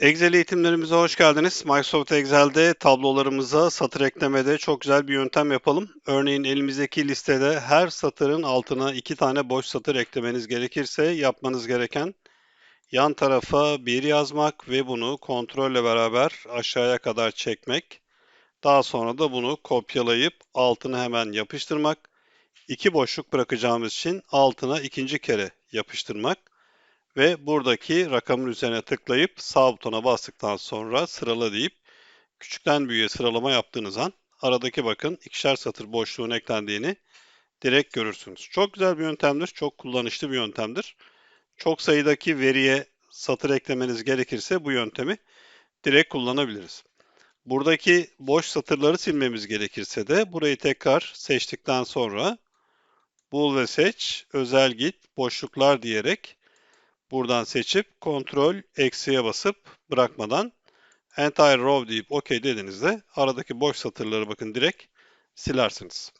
Excel eğitimlerimize hoş geldiniz. Microsoft Excel'de tablolarımıza satır eklemede çok güzel bir yöntem yapalım. Örneğin elimizdeki listede her satırın altına iki tane boş satır eklemeniz gerekirse yapmanız gereken yan tarafa bir yazmak ve bunu kontrolle beraber aşağıya kadar çekmek. Daha sonra da bunu kopyalayıp altına hemen yapıştırmak. İki boşluk bırakacağımız için altına ikinci kere yapıştırmak ve buradaki rakamın üzerine tıklayıp sağ butona bastıktan sonra sırala deyip küçükten büyüğe sıralama yaptığınız an aradaki bakın ikişer satır boşluğun eklendiğini direkt görürsünüz. Çok güzel bir yöntemdir, çok kullanışlı bir yöntemdir. Çok sayıdaki veriye satır eklemeniz gerekirse bu yöntemi direkt kullanabiliriz. Buradaki boş satırları silmemiz gerekirse de burayı tekrar seçtikten sonra bul ve seç, özel git, boşluklar diyerek buradan seçip kontrol eksiye basıp bırakmadan entire row deyip OK dediğinizde aradaki boş satırları bakın direkt silersiniz.